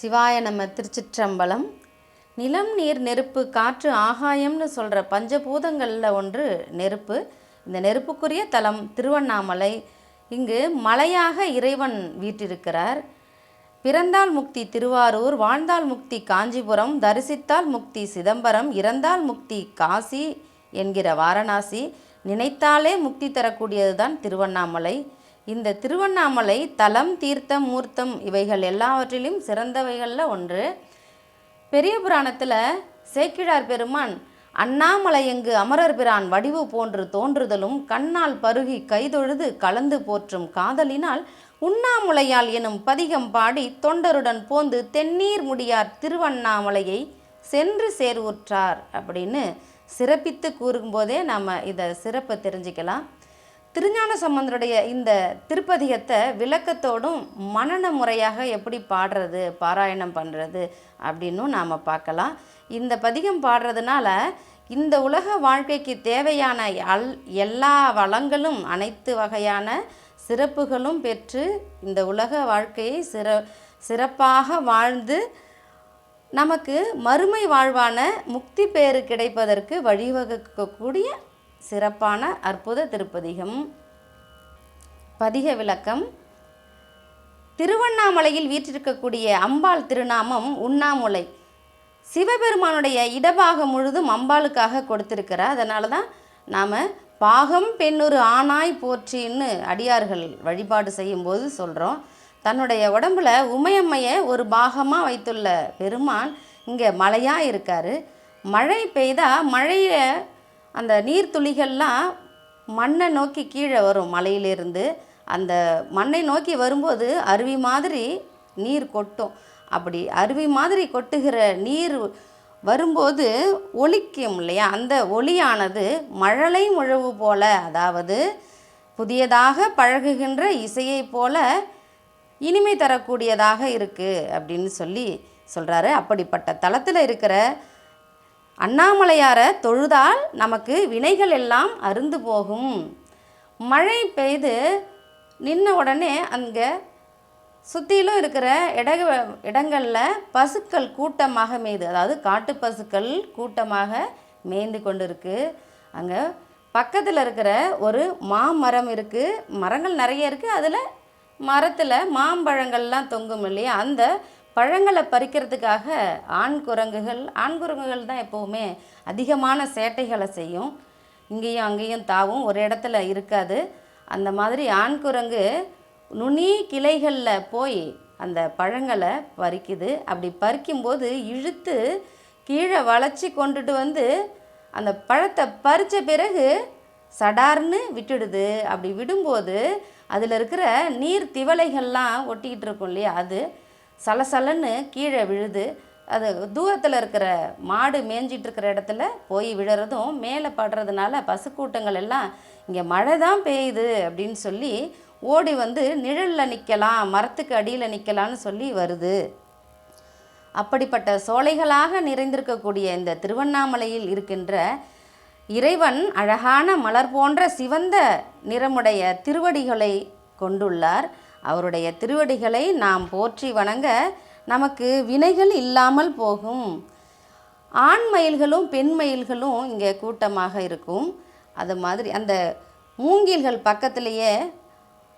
சிவாய நம்ம திருச்சிற்றம்பலம். நிலம் நீர் நெருப்பு காற்று ஆகாயம்னு சொல்கிற பஞ்சபூதங்களில் ஒன்று நெருப்பு. இந்த நெருப்புக்குரிய தலம் திருவண்ணாமலை. இங்கு மலையாக இறைவன் வீற்றிருக்கிறார். பிறந்தால் முக்தி திருவாரூர் வாழ்ந்தால் முக்தி காஞ்சிபுரம் தரிசித்தால் முக்தி சிதம்பரம் இறந்தால் முக்தி காசி என்கிற வாரணாசி. நினைத்தாலே முக்தி தரக்கூடியதுதான் திருவண்ணாமலை. இந்த திருவண்ணாமலை தலம் தீர்த்தம் மூர்த்தம் இவைகள் எல்லாவற்றிலும் சிறந்தவைகளில் ஒன்று. பெரிய புராணத்தில் சேக்கிழார் பெருமான் அண்ணாமலையங்கு அமரர் பிரான் வடிவு போன்று தோன்றுதலும் கண்ணால் பருகி கைதொழுது கலந்து போற்றும் காதலினால் உண்ணாமுலையால் எனும் பதிகம் பாடி தொண்டருடன் போந்து தென்னீர் முடியார் திருவண்ணாமலையை சென்று சேர்வுற்றார் அப்படின்னு சிறப்பித்து கூறும்போதே நாம் இதை சிறப்பை தெரிஞ்சுக்கலாம். திருஞான சம்பந்தருடைய இந்த திருப்பதிகத்தை விளக்கத்தோடும் மனன முறையாக எப்படி பாடுறது பாராயணம் பண்ணுறது அப்படின்னும் நாம் பார்க்கலாம். இந்த பதிகம் பாடுறதுனால இந்த உலக வாழ்க்கைக்கு தேவையான அல் எல்லா வளங்களும் அனைத்து வகையான சிறப்புகளும் பெற்று இந்த உலக வாழ்க்கையை சிற சிறப்பாக வாழ்ந்து நமக்கு மறுமை வாழ்வான முக்தி பேறு கிடைப்பதற்கு வழிவகுக்கக்கூடிய சிறப்பான அற்புத திருப்பதிகம். பதிக விளக்கம். திருவண்ணாமலையில் வீற்றிருக்கக்கூடிய அம்பாள் திருநாமம் உண்ணாமுலை. சிவபெருமானுடைய இடபாகம் முழுதும் அம்பாளுக்காக கொடுத்திருக்கிறார். அதனால தான் நாம் பாகம் பெண்ணொரு ஆணாய் போற்றின்னு அடியார்கள் வழிபாடு செய்யும்போது சொல்கிறோம் தன்னுடைய உடம்புல உமையம்மையை ஒரு பாகமாக வைத்துள்ள பெருமான் இங்கே மலையாக இருக்கார். மழை பெய்தால் மழையை அந்த நீர்த்துளிகள்லாம் மண்ணை நோக்கி கீழே வரும் மலையிலிருந்து. அந்த மண்ணை நோக்கி வரும்போது அருவி மாதிரி நீர் கொட்டும். அப்படி அருவி மாதிரி கொட்டுகிற நீர் வரும்போது ஒலிக்கும் இல்லையா? அந்த ஒளியானது மழலை முழவு போல அதாவது புதியதாக பழகுகின்ற இசையைப் போல இனிமை தரக்கூடியதாக இருக்குது அப்படின்னு சொல்லி சொல்கிறாரு அப்படிப்பட்ட தளத்தில் இருக்கிற அண்ணாமலையாரை தொழுதால் நமக்கு வினைகள் எல்லாம் அருந்து போகும். மழை பெய்து நின்ன உடனே அங்கே சுற்றிலும் இருக்கிற இட இடங்களில் பசுக்கள் கூட்டமாக மேய்து அதாவது காட்டு பசுக்கள் கூட்டமாக மேய்ந்து கொண்டு இருக்குது அங்கே பக்கத்தில் இருக்கிற ஒரு மாமரம் இருக்குது மரங்கள் நிறைய இருக்குது அதில் மரத்தில் மாம்பழங்கள்லாம் தொங்கும் இல்லையா? அந்த பழங்களை பறிக்கிறதுக்காக ஆண் குரங்குகள் ஆண் குரங்குகள் தான் எப்போவுமே அதிகமான சேட்டைகளை செய்யும். இங்கேயும் அங்கேயும் தாவும் ஒரு இடத்துல இருக்காது. அந்த மாதிரி ஆண் குரங்கு நுனி கிளைகளில் போய் அந்த பழங்களை பறிக்குது. அப்படி பறிக்கும்போது இழுத்து கீழே வளைச்சி கொண்டுட்டு வந்து அந்த பழத்தை பறித்த பிறகு சடார்னு விட்டுடுது. அப்படி விடும்போது அதில் இருக்கிற நீர் திவலைகள்லாம் ஒட்டிக்கிட்டு இருக்கும் இல்லையா? அது சலசலன்னு கீழே விழுது. அது தூரத்தில் இருக்கிற மாடு மேய்ஞ்சிட்டு இருக்கிற இடத்துல போய் விழுறதும் மேலே படுறதுனால பசுக்கூட்டங்கள் எல்லாம் இங்கே மழை தான் பெய்யுது அப்படின்னு சொல்லி ஓடி வந்து நிழலில் நிற்கலாம் மரத்துக்கு அடியில் நிற்கலான்னு சொல்லி வருது. அப்படிப்பட்ட சோலைகளாக நிறைந்திருக்கக்கூடிய இந்த திருவண்ணாமலையில் இருக்கின்ற இறைவன் அழகான மலர் போன்ற சிவந்த நிறமுடைய திருவடிகளை கொண்டுள்ளார். அவருடைய திருவடிகளை நாம் போற்றி வணங்க நமக்கு வினைகள் இல்லாமல் போகும். ஆண் மயில்களும் பெண் மயில்களும் இங்கே கூட்டமாக இருக்கும். அது மாதிரி அந்த மூங்கில்கள் பக்கத்துலேயே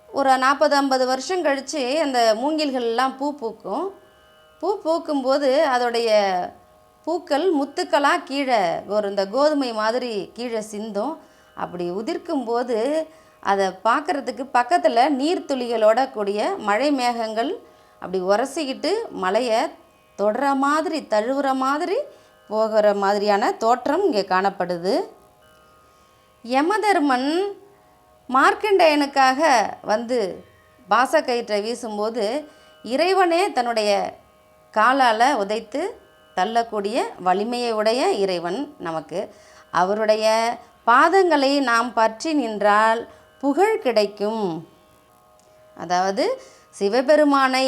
ஒரு நாற்பது ஐம்பது வருஷம் கழித்து அந்த மூங்கில்கள்லாம் பூ பூக்கும். பூ பூக்கும்போது அதோடைய பூக்கள் முத்துக்களாக கீழே ஒரு இந்த கோதுமை மாதிரி கீழே சிந்தும். அப்படி உதிர்க்கும்போது அதை பார்க்குறதுக்கு பக்கத்தில் நீர்த்துளிகளோட கூடிய மழை மேகங்கள் அப்படி உரசிக்கிட்டு மலையை தொடுற மாதிரி தழுவுற மாதிரி போகிற மாதிரியான தோற்றம் இங்கே காணப்படுது. யமதர்மன் மார்க்கண்டேயனுக்காக வந்து பாசக்கயிற்றை வீசும்போது இறைவனே தன்னுடைய காலால் உதைத்து தள்ளக்கூடிய வலிமையை உடைய இறைவன் நமக்கு. அவருடைய பாதங்களை நாம் பற்றி நின்றால் புகழ் கிடைக்கும். அதாவது சிவபெருமானை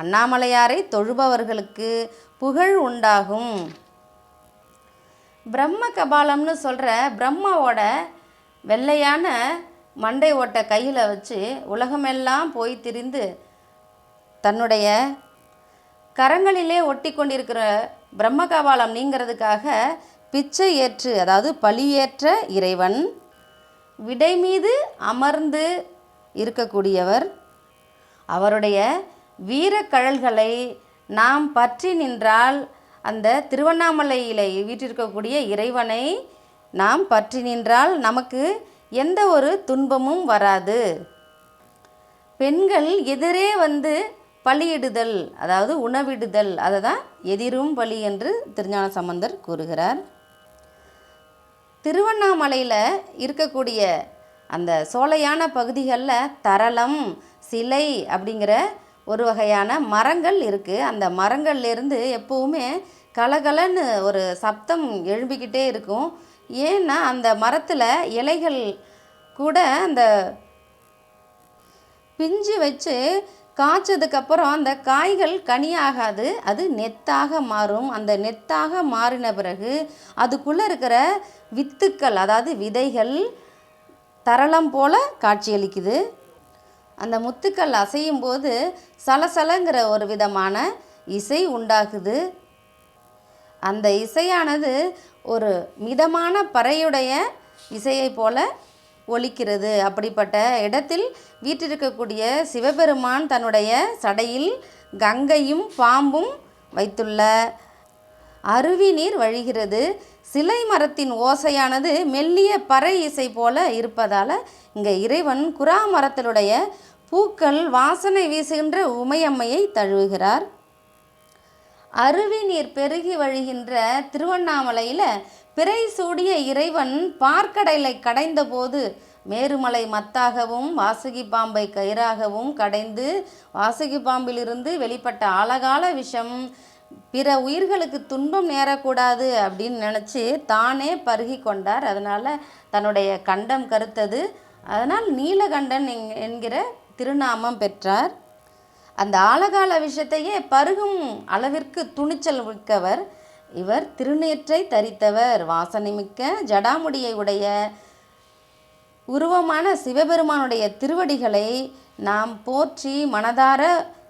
அண்ணாமலையாரை தொழுபவர்களுக்கு புகழ் உண்டாகும். பிரம்ம கபாலம்னு சொல்கிற பிரம்மாவோட வெள்ளையான மண்டை ஓட்டை கையில் வச்சு உலகமெல்லாம் போய் திரிந்து தன்னுடைய கரங்களிலே ஒட்டி கொண்டிருக்கிற பிரம்ம கபாலம் நீங்கிறதுக்காக பிச்சை ஏற்று அதாவது பழியேற்ற இறைவன் விடை மீது அமர்ந்து இருக்கக்கூடியவர். அவருடைய வீரக்கழல்களை நாம் பற்றி நின்றால் அந்த திருவண்ணாமலையில் வீற்றிருக்கக்கூடிய இறைவனை நாம் பற்றி நின்றால் நமக்கு எந்த ஒரு துன்பமும் வராது. பெண்கள் எதிரே வந்து பலியிடுதல் அதாவது உணவிடுதல் அதை தான் எதிரும் பலி என்று திருஞான சம்பந்தர் கூறுகிறார். திருவண்ணாமலையில் இருக்கக்கூடிய அந்த சோலையான பகுதிகளில் தரளம் சிலை அப்படிங்கிற ஒரு வகையான மரங்கள் இருக்குது அந்த மரங்கள்லேருந்து எப்போவுமே கலகலன்னு ஒரு சப்தம் எழும்பிக்கிட்டே இருக்கும். ஏன்னா அந்த மரத்தில் இலைகள் கூட அந்த பிஞ்சு வச்சு காய்ச்சதுக்கப்புறம் அந்த காய்கள் கனியாகாது அது நெத்தாக மாறும். அந்த நெத்தாக மாறின பிறகு அதுக்குள்ளே இருக்கிற வித்துக்கள் அதாவது விதைகள் தரளம் போல காட்சியளிக்குது. அந்த முத்துக்கள் அசையும் போது சலசலங்கிற ஒரு விதமான இசை உண்டாகுது. அந்த இசையானது ஒரு மிதமான பறையுடைய இசையைப் போல ஒலிக்கிறது. அப்படிப்பட்ட இடத்தில் வீற்றிருக்கக்கூடிய சிவபெருமான் தன்னுடைய சடையில் கங்கையும் பாம்பும் வைத்துள்ள அருவி நீர் வழிகிறது. சிலை மரத்தின் ஓசையானது மெல்லிய பறை இசை போல இருப்பதால் இங்கே இறைவன் குரா மரத்தினுடைய பூக்கள் வாசனை வீசுகின்ற உமையம்மையை தழுவுகிறார். அருவி நீர் பெருகி வழிகின்ற திருவண்ணாமலையில் பிறை சூடிய இறைவன் பார்க்கடலை கடைந்தபோது மேருமலை மத்தாகவும் வாசுகி பாம்பை கயிறாகவும் கடைந்து வாசுகி பாம்பிலிருந்து வெளிப்பட்ட ஆழகால விஷம் பிற உயிர்களுக்கு துன்பம் நேரக்கூடாது அப்படின்னு நினச்சி தானே பருகி கொண்டார். அதனால் தன்னுடைய கண்டம் கருத்தது. அதனால் நீலகண்டன் என்கிற திருநாமம் பெற்றார். அந்த ஆழகால விஷயத்தையே பருகும் அளவிற்கு துணிச்சல் மிக்கவர். இவர் திருநேற்றை தரித்தவர். வாசனைமிக்க ஜடாமுடியை உடைய உருவமான சிவபெருமானுடைய திருவடிகளை நாம் போற்றி மனதார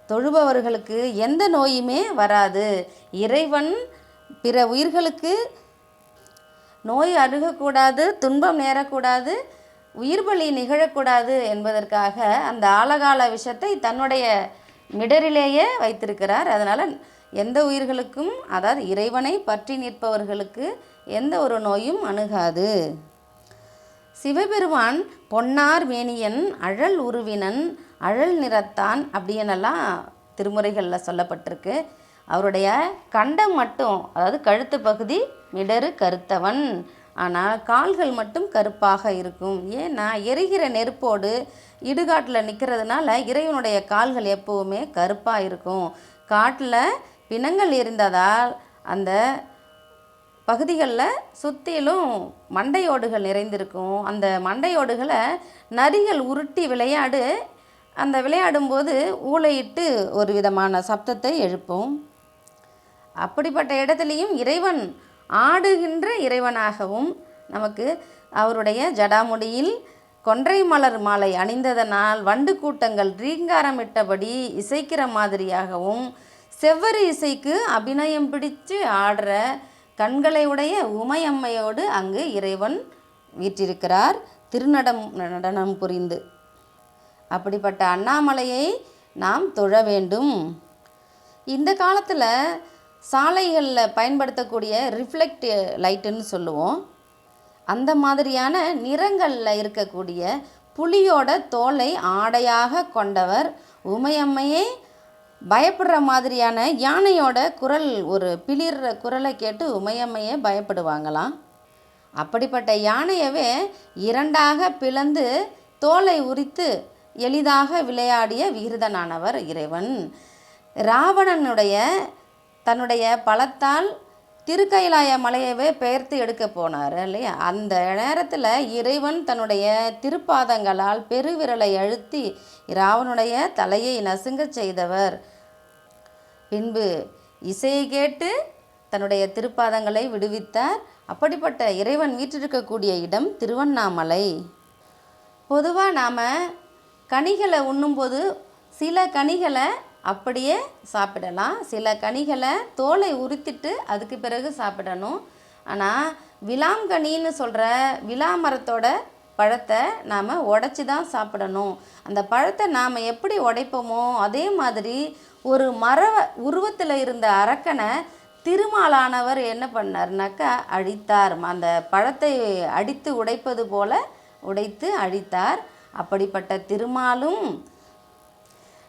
தொழுபவர்களுக்கு எந்த நோயுமே வராது. இறைவன் பிற உயிர்களுக்கு நோய் அணுகக்கூடாது துன்பம் நேரக்கூடாது உயிர் பலி நிகழக்கூடாது என்பதற்காக அந்த ஆழகால விஷத்தை தன்னுடைய மிடரிலேயே வைத்திருக்கிறார். அதனால் எந்த உயிர்களுக்கும் அதாவது இறைவனை பற்றி நிற்பவர்களுக்கு எந்த ஒரு நோயும் அணுகாது. சிவபெருமான் பொன்னார் மேனியன் அழல் உருவினன் அழல் நிறத்தான் அப்படின்னெல்லாம் திருமுறைகளில் சொல்லப்பட்டிருக்கு. அவருடைய கண்டம் மட்டும் அதாவது கழுத்து பகுதி மிடரு கருத்தவன். ஆனால் கால்கள் மட்டும் கருப்பாக இருக்கும். ஏன்னா எரிகிற நெருப்போடு இடுகாட்டில் நிற்கிறதுனால இறைவனுடைய கால்கள் எப்போவுமே கருப்பாக இருக்கும். காட்டில் பிணங்கள் இருந்ததால் அந்த பகுதிகளில் சுற்றிலும் மண்டையோடுகள் நிறைந்திருக்கும். அந்த மண்டையோடுகளை நரிகள் உருட்டி விளையாடு அந்த விளையாடும்போது ஊளையிட்டு ஒரு விதமான சப்தத்தை எழுப்பும். அப்படிப்பட்ட இடத்துலையும் இறைவன் ஆடுகின்ற இறைவனாகவும் நமக்கு அவருடைய ஜடாமுடியில் கொன்றை மலர் மாலை அணிந்ததனால் வண்டு கூட்டங்கள் ரீங்காரமிட்டபடி இசைக்கிற மாதிரியாகவும் செவ்வரி இசைக்கு அபிநயம் பிடித்து ஆடுற கண்களை உடைய உமையம்மையோடு அங்கு இறைவன் வீற்றிருக்கிறார். திருநடம் நடனம் புரிந்து. அப்படிப்பட்ட அண்ணாமலையை நாம் தொழ வேண்டும். இந்த காலத்தில் சாலைகளில் பயன்படுத்தக்கூடிய ரிஃப்ளெக்ட் லைட்டுன்னு சொல்லுவோம். அந்த மாதிரியான நிறங்களில் இருக்கக்கூடிய புலியோட தோலை ஆடையாக கொண்டவர் உமையம்மையே. பயப்படுற மாதிரியான யானையோட குரல் ஒரு பிளிர்ற குரலை கேட்டு உமையம்மையே பயப்படுவாங்களாம். அப்படிப்பட்ட யானையவே இரண்டாக பிளந்து தோலை உரித்து எளிதாக விளையாடிய விகிருதனானவர் இறைவன். ராவணனுடைய தன்னுடைய பலத்தால் திருக்கைலாய மலையவே பெயர்த்து எடுக்க போனார் இல்லையா? அந்த நேரத்தில் இறைவன் தன்னுடைய திருப்பாதங்களால் பெருவிரலை அழுத்தி ராவனுடைய தலையை நசுங்கச் செய்தவர். பின்பு இசையை கேட்டு தன்னுடைய திருப்பாதங்களை விடுவித்தார். அப்படிப்பட்ட இறைவன் வீற்றிருக்கக்கூடிய இடம் திருவண்ணாமலை. பொதுவாக நாம் கனிகளை உண்ணும்போது சில கனிகளை அப்படியே சாப்பிடலாம். சில கனிகளை தோலை உரித்திட்டு அதுக்கு பிறகு சாப்பிடணும். ஆனால் விளாங்கனின்னு சொல்கிற விலா மரத்தோட பழத்தை நாம் உடச்சி தான் சாப்பிடணும். அந்த பழத்தை நாம் எப்படி உடைப்போமோ அதே மாதிரி ஒரு மர உருவத்தில் இருந்த அரக்கனை திருமாலானவர் என்ன பண்ணார்னாக்கா அழித்தார் அந்த பழத்தை அடித்து உடைப்பது போல உடைத்து அழித்தார் அப்படிப்பட்ட திருமாலும்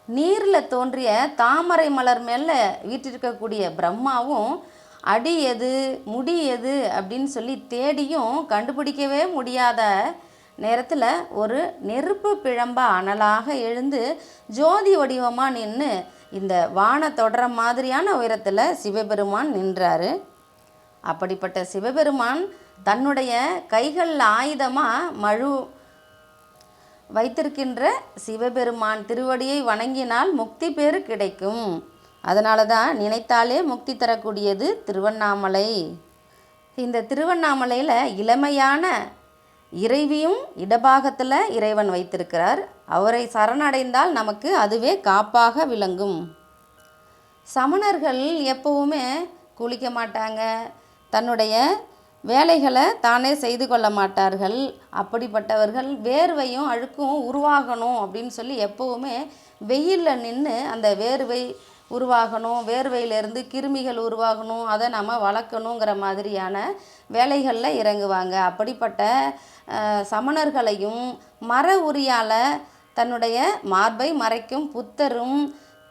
நீரில் தோன்றிய தாமரை மலர் மேலே வீற்றிருக்கக்கூடிய பிரம்மாவும் அடி எது முடி எது அப்படின்னு சொல்லி தேடியும் கண்டுபிடிக்கவே முடியாத நேரத்தில் ஒரு நெருப்பு பிழம்பா அனலாக எழுந்து ஜோதி வடிவமாக நின்று இந்த வான தொடர மாதிரியான உயரத்தில் சிவபெருமான் நின்றாரு. அப்படிப்பட்ட சிவபெருமான் தன்னுடைய கைகளில் ஆயுதமாக மழு வைத்திருக்கின்ற சிவபெருமான் திருவடியை வணங்கினால் முக்தி பேறு கிடைக்கும். அதனால தான் நினைத்தாலே முக்தி தரக்கூடியது திருவண்ணாமலை. இந்த திருவண்ணாமலையில் இளமையான இறைவியும் இடபாகத்தில் இறைவன் வைத்திருக்கிறார். அவரை சரணடைந்தால் நமக்கு அதுவே காப்பாக விளங்கும். சமணர்கள் எப்பவுமே குளிக்க மாட்டாங்க. தன்னுடைய வேலைகளை தானே செய்து கொள்ள மாட்டார்கள். அப்படிப்பட்டவர்கள் வேர்வையும் அழுக்கும் உருவாகணும் அப்படின்னு சொல்லி எப்போவுமே வெயிலில் நின்று அந்த வேர்வை உருவாகணும் வேர்வையிலேருந்து கிருமிகள் உருவாகணும் அதை நம்ம வளர்க்கணுங்கிற மாதிரியான வேலைகளில் இறங்குவாங்க. அப்படிப்பட்ட சமணர்களையும் மர உரியால் தன்னுடைய மார்பை மறைக்கும் புத்தரும்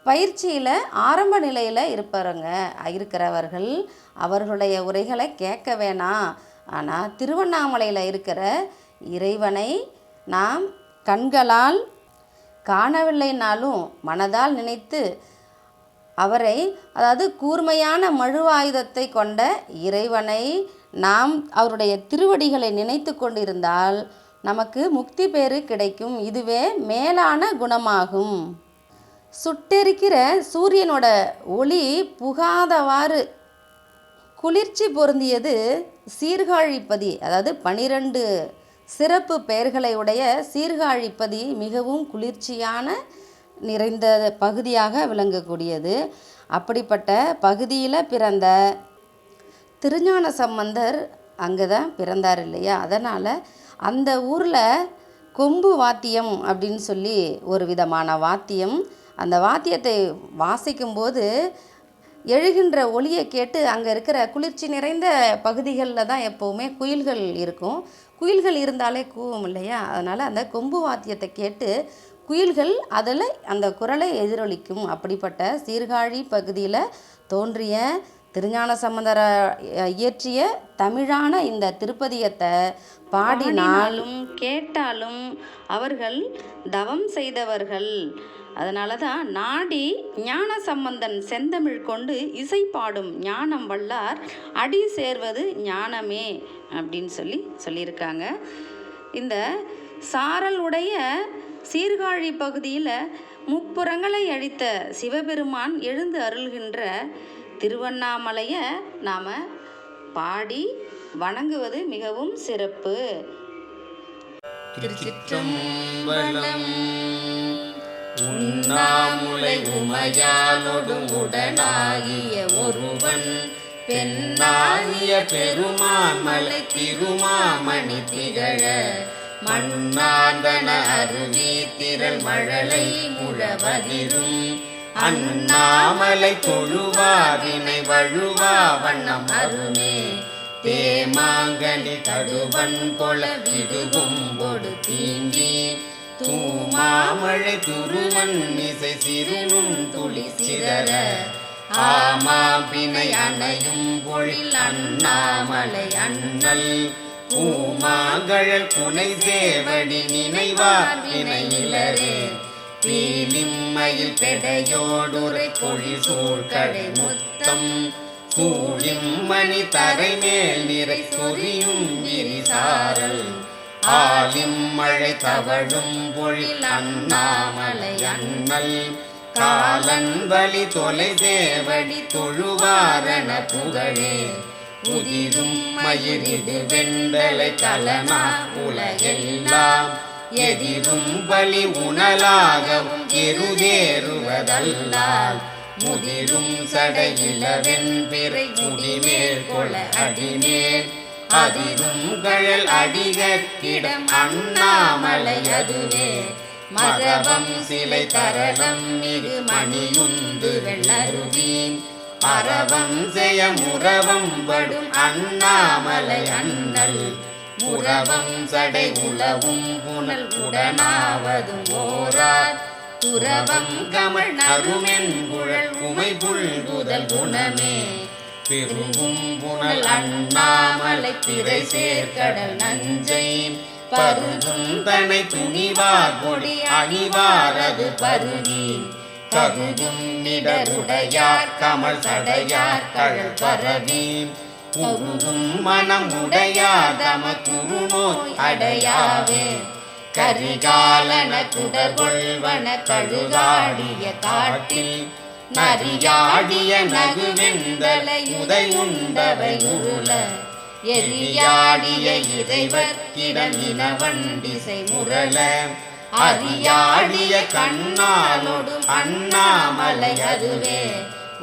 பயிற்சியில் ஆரம்ப நிலையில் இருப்பவங்க இருக்கிறவர்கள் அவர்களுடைய உரைகளை கேட்க வேணாம். ஆனால் திருவண்ணாமலையில் இருக்கிற இறைவனை நாம் கண்களால் காணவில்லைனாலும் மனதால் நினைத்து அவரை அதாவது கூர்மையான மழுவாயுதத்தை கொண்ட இறைவனை நாம் அவருடைய திருவடிகளை நினைத்து கொண்டிருந்தால் நமக்கு முக்தி பேறு கிடைக்கும். இதுவே மேலான குணமாகும். சுட்டெரிக்கிற சூரியனோட ஒளி புகாதவாறு குளிர்ச்சி பொருந்தியது சீர்காழிப்பதி அதாவது பனிரெண்டு சிறப்பு பெயர்களை உடைய சீர்காழிப்பதி மிகவும் குளிர்ச்சியான நிறைந்த பகுதியாக விளங்கக்கூடியது. அப்படிப்பட்ட பகுதியில் பிறந்த திருஞான சம்பந்தர் அங்கே தான் பிறந்தார் இல்லையா? அதனால் அந்த ஊரில் கொம்பு வாத்தியம் அப்படின்னு சொல்லி ஒரு விதமான வாத்தியம் அந்த வாத்தியத்தை வாசிக்கும்போது எழுகின்ற ஒளியை கேட்டு அங்கே இருக்கிற குளிர்ச்சி நிறைந்த பகுதிகளில் தான் எப்போவுமே குயில்கள் இருக்கும். குயில்கள் இருந்தாலே கூவும் இல்லையா? அதனால் அந்த கொம்பு வாத்தியத்தை கேட்டு குயில்கள் அதில் அந்த குரலை எதிரொலிக்கும். அப்படிப்பட்ட சீர்காழி பகுதியில் தோன்றிய திருஞான சம்பந்தர இயற்றிய தமிழான இந்த திருப்பதியத்தை பாடினாலும் கேட்டாலும் அவர்கள் தவம் செய்தவர்கள். அதனால தான் நாடி ஞான சம்பந்தன் செந்தமிழ் கொண்டு இசை பாடும் ஞானம் வல்லார் அடி சேர்வது ஞானமே அப்படின்னு சொல்லி சொல்லியிருக்காங்க. இந்த சாரல் உடைய சீர்காழி பகுதியில் முப்புறங்களை அழித்த சிவபெருமான் எழுந்து அருள்கின்ற திருவண்ணாமலையை நாம் பாடி வணங்குவது மிகவும் சிறப்பு. திருச்சிற்றம்பலம் உண்ணாமுலை உமையானொடும் உடனாகிய ஒருவன் பெண்ணாகிய பெருமாமலை திருமாமணி திகழ மண்ணாந்தன அருவி திரள் மழலை முழவதிரும். அண்ணாமலை தொழுவாவினை வழுவா வண்ணம் அருமே. தேமாங்கனி தடுவன் கொள விடுகும் கொடு தீங்கி தூமாமழை துருவன் இசை சிறுவும் துளி சிதற. ஆமாபினை அணையும் பொழில் அண்ணாமலை அண்ணல். பூமாங்கழல் புனை சேவடி நினைவார் வினையிலரே தீலிம்மையில் பெடையோடுரை பொழி சூழ்கடை முத்தம். சூழிம் மணி தரை மேல் நிறை சொரியும் விரிசாரல். ஆலிம் மழை தவழும் பொழில் அண்ணாமலை அண்ணல் காலன் வலி தொலை தேவடி தொழுவாரண புகழே. உதிரும் மயிரிடு வெண்டலை கலனா உலகெல்லாம் எதிரும் பலி உணலாகவும் எருதேறுவதல்லால். முதிரும் சடையில வெண்பிறை முடிமேல் கொள அடிமேல் அதிரும் கழல் அடிகிடம் அண்ணாமலை அதுவே. மரபம் சிலை தரளம் மிகு மணியுந்து வெள்ளருவி அறவம் செய்ய முறவம் படும் அண்ணாமலை அண்ணல். முறவம் சடை உலவும் புனல் உடனாவதும் ஓரார். துறவம் கமல் நறுமென் குழல் குமை புல்குதல் குணமே. பெருகும் புனல் அண்ணாமலை திரை சேர்க்கடல் நஞ்சை பருகும் தனை துணிவார் கொடி அணிவாரது பருகி கருகும் நிடருடையார் கமல் சடையார் கழல் பரவி. உருகும் மனம் உடையார் தம குருநோய் அடையாவே. கரிகாலன குடர்கொள்வன கழுதாடிய காட்டில் நரியாடிய நகுவெந்தலை உதை உண்டவை உருள எரியாடிய இறைவர் கிடமின வண்டிசை முரள. அரியாடிய கண்ணாலோடு அண்ணாமலை அதுவே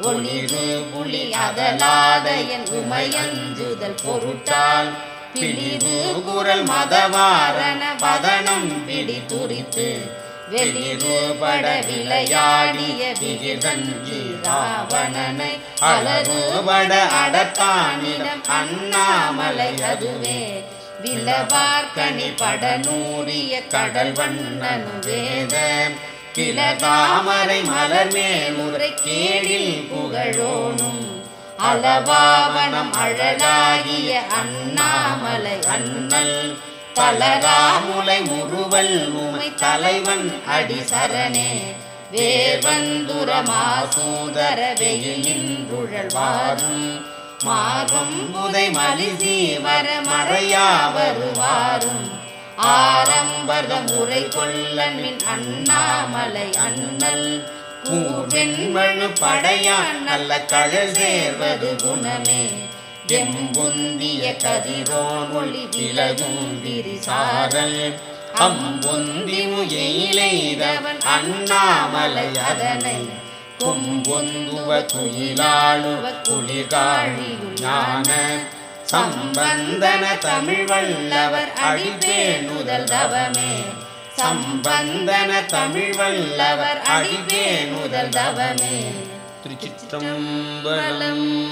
ஒளிரு புலி அதலாத என் உமையஞ்சுதல் பொருட்டால். பிளிரு குரல் மதவாரண பதனம் பிடி துரித்து வெளிரூபட விளையாடிய விகிதஞ்சி ராவணனை அலரூபட அடத்தானிடம் அண்ணாமலை அதுவே விலவார்கனி படநூறிய கடல் வண்ணன் வேத கிளதாமரை மலர் மேலுரை கேடில் புகழோனும் அளவாவனம் அழகாகிய அண்ணாமலை அண்ணல் தளராமுலை முருவல் உமை தலைவன் அடி சரணே வேர்வந்துர மாசூதர வெயில் நின்றுழல் வாரும் புதை மலிசி வர மறையா வருவாரும். ஆரம்பர முறை கொள்ளன்மின் அண்ணாமலை அண்ணல். கூர்வெண்மழு படையான் நல்ல கழல் சேர்வது குணமே. எம்பொந்திய கதிரோன் ஒளி விலகும் விரிசாரல். அம்பொந்தி முயையிலைதவன் அண்ணாமலை அதனை. கொம்பொந்துவ குயிலாளுவ குளிர்காழியுள் ஞான. சம்பந்தன தமிழ் வல்லவர் அடிப்பேணுதல் தவமே. சம்பந்தன தமிழ் வல்லவர் அடிப்பேணுதல் தவமே. திருச்சிற்றம்பலம்